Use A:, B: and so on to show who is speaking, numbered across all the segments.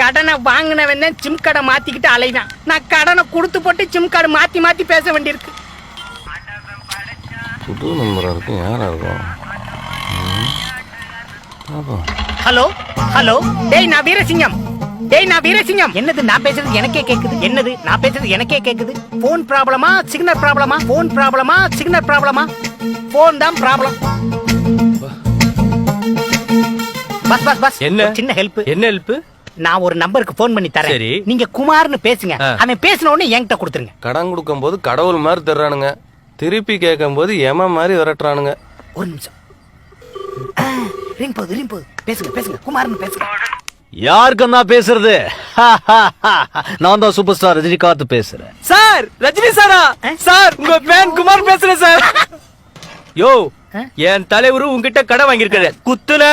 A: கடனை வாங்கினவன் தான் சிம் கார்டை மாத்திக்கிட்டு அலைதான் நான் கடனை கொடுத்து போட்டு சிம் கார்டு மாத்தி மாத்தி பேச வேண்டியிருக்கு.
B: புது நம்பராக இருக்கும் யாராக இருக்கும்?
A: Hello hello. டேய் நான் வீரசிங்கம். டேய் நான் வீரசிங்கம். என்னது நான் பேசுறது எனக்கே கேக்குது. என்னது நான் பேசுறது எனக்கே கேக்குது. போன் ப்ராப்ளமா சிக்னல் ப்ராப்ளமா போன் ப்ராப்ளமா சிக்னல் ப்ராப்ளமா போன் தான் ப்ராப்ளம் பஸ் பஸ் பஸ்
C: என்ன?
A: சின்ன ஹெல்ப்
C: என்ன ஹெல்ப்
A: நான் ஒரு நம்பருக்கு ஃபோன் பண்ணி தரேன்.
C: சரி.
A: நீங்க குமார்னு பேசுங்க.
C: ஆ.
A: அவன் பேசின உடனே என்கிட்ட கொடுத்துருங்க.
B: கடன் கொடுக்கும்போது கடவுள் மாதிரி தர்றானுங்க. திருப்பி கேட்கும்போது எம மாதிரி விரட்டுறானுங்க.
A: ஒரு நிமிஷம். ரிங் போகுது ரிங் போகுது. பேசுங்க பேசுங்க. குமார்னு பேசுங்க.
D: யாருக்கு நான் பேசுறது நான் தான் சூப்பர் ஸ்டார் ரஜினிகாந்த் பேசுறேன்.
C: சார் ரஜினி சாரா? சார் உங்க ஃபேன் குமார் பேசுறேன் சார். யோ
A: ஆ?
C: என் தலைவரு உங்ககிட்ட கடை வாங்கியிருக்காரு. குத்துன?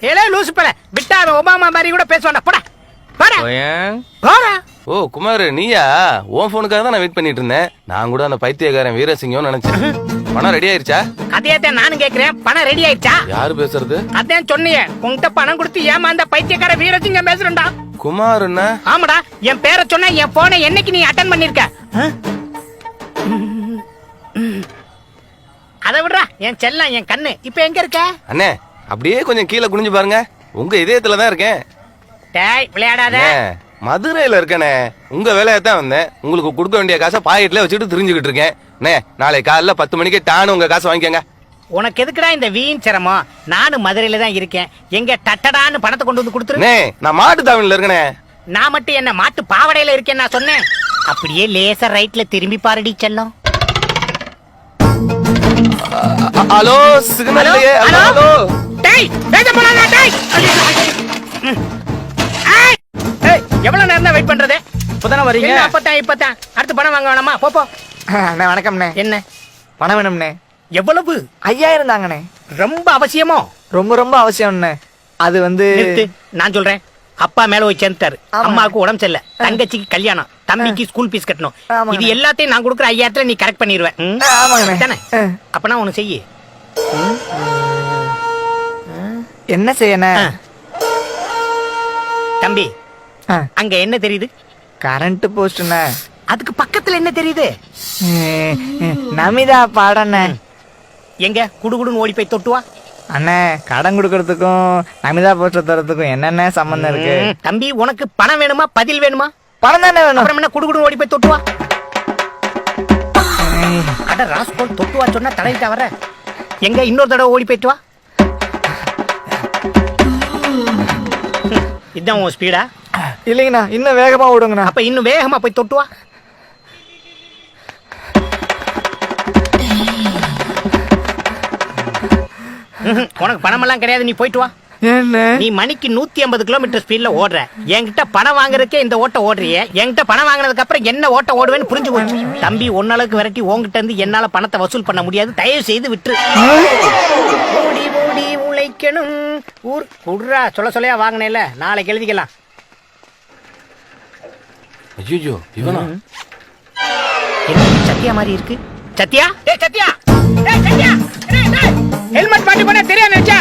A: ஏலே லூசு பல விட்டா அவன் ஒபாமா மாதிரி கூட பேசுவான்டா. போடா. போடா.
B: ஓ குமார் நீயா? உன் ஃபோனுக்காக தான் நான் வெயிட் பண்ணிட்டு இருந்தேன். நான் கூட அந்த பைத்தியக்காரன் வீரசிங்கம் நினைச்சேன். பணம் ரெடி ஆயிருச்சா?
A: அதையத்தான் நானும் கேக்குறேன். பணம் ரெடி ஆயிடுச்சா
B: யாரு பேசுறது?
A: அதான் சொன்னியே உன்கிட்ட பணம் கொடுத்து ஏமாந்த பைத்தியக்கார வீரசிங்கம் பேசுறேன்டா.
B: குமார் என்ன
A: ஆமாடா. என் பேரை சொன்னா என் போனை என்னைக்கு நீ அட்டன் பண்ணிருக்க? அதை விடுறா. என் செல்லம் என் கண்ணு. இப்ப எங்க இருக்க?
B: அண்ணே அப்படியே கொஞ்சம் கீழே குனிஞ்சு பாருங்க. உங்க இதயத்துல தான் இருக்கேன்.
A: டேய் விளையாடாத.
B: மதுரையில இருக்கனே. உங்க வேலையை தான் வந்தேன். உங்களுக்கு கொடுக்க வேண்டிய காசை பாக்கெட்ல வச்சுட்டு தெரிஞ்சுக்கிட்டு இருக்கேன். அண்ணே நாளை காலைல பத்து மணிக்கு டானு உங்க காசை வாங்கிக்கோங்க.
A: உனக்கு எதுக்குடா இந்த வீண் சிரமம்? நானும் மதுரையில தான் இருக்கேன். எங்க டட்டடான்னு பணத்தை கொண்டு வந்து கொடுத்துரு.
B: அண்ணே நான் மாட்டு தாவணில இருக்கனே.
A: நான் மட்டும் என்ன மாட்டு பாவடையில இருக்கேன் நான் சொன்னேன். அப்படியே லேசா ரைட்ல திரும்பி பாருடி செல்லம்.
B: ஹலோ சிக்னல் ஹலோ
A: டேய் பேச போறானா டேய்.
C: வரீங்க?
A: அப்பதான் இப்பதான் அடுத்து பணம் வாங்க வேணாமா? போ போ.
E: அண்ணே வணக்கம்ண்ணே.
A: என்ன?
E: பணம் வேணும்ண்ணே.
A: எவ்வளவு?
E: ஐயாயிரம் தாங்கண்ணே.
A: ரொம்ப அவசியமோ?
E: ரொம்ப ரொம்ப அவசியம்ண்ணே. அது வந்து
A: நிறுத்து. நான் சொல்றேன். அப்பா மேல போய் சேர்ந்துட்டாரு.
E: ஆமா.
A: அம்மாவுக்கு உடம்பு சரியில்ல. தங்கச்சிக்கு கல்யாணம். தம்பிக்கு ஸ்கூல் ஃபீஸ் கட்டணும்.
E: ஆமாங்க.
A: இது எல்லாத்தையும் நான் கொடுக்குற ஐயாயிரத்துல நீ கரெக்ட் பண்ணிடுவேன் ம்?
E: ஆ, ஆமாங்கண்ணே.
A: தானே?
E: ஆ.
A: அப்பனா ஒண்ணு செய்யு.
E: என்ன செய்யண்ணே
A: ஆ. தம்பி
E: ஆ,
A: அங்க என்ன தெரியுது?
E: கரண்ட் போஸ்ட்ண்ணே
A: அதுக்கு பக்கத்துல என்ன தெரியுது?
E: நமிதா பாடண்ணே.
A: எங்க? குடுகுடுன்னு ஓடி போய் தொட்டுவா?
E: அண்ணே கடன் கொடுக்கறதுக்கும் நமிதா போஸ்ட் தரத்துக்கும் என்னென்ன சம்பந்தம் இருக்கு?
A: தம்பி உனக்கு பணம் வேணுமா? பதில் வேணுமா?
E: பணம் தானே வேணும்?
A: அப்புறம் என்ன குடுகுடுன்னு ஓடி போய் தொட்டுவா? அட ராஸ்கோல் தொட்டுவா சொன்னா தடவிட்டா வர எங்க இன்னொரு தடவை ஓடி போயிட்டு வா. இதான் உன் ஸ்பீடா
E: இல்லைங்கண்ணா இன்னும் வேகமா விடுங்கண்ணா
A: அப்ப இன்னும் வேகமா போய் தொட்டு வா ம்ஹும், உனக்கு பணமெல்லாம் கிடையாது நீ போயிட்டு வா. நீ மணிக்கு நூத்தி ஐம்பது கிலோமீட்டர் ஸ்பீட்ல ஓடுற. என்கிட்ட பணம் வாங்குறதுக்கே இந்த ஓட்ட ஓடுறிய. என்கிட்ட பணம் வாங்கினதுக்கு அப்புறம் என்ன ஓட்ட ஓடுவேன்னு புரிஞ்சு போச்சு தம்பி ஒன்னளவுக்கு விரட்டி உன்கிட்ட இருந்து என்னால பணத்தை வசூல் பண்ண முடியாது. தயவு செய்து விட்டுரு. ஓடி ஓடி உழைக்கணும். ஊர் குடுறா சொல்ல சொல்லையா வாங்கினேல நாளைக்கு எழுதிக்கலாம்.
B: ஐயோ இவனா?
A: என்ன சத்யா மாதிரி இருக்கு? சத்யா? ஏய் சத்யா! ஏய் சத்யா! ஹெல்மெட் மாட்டி போனா தெரியாது நினைச்சா?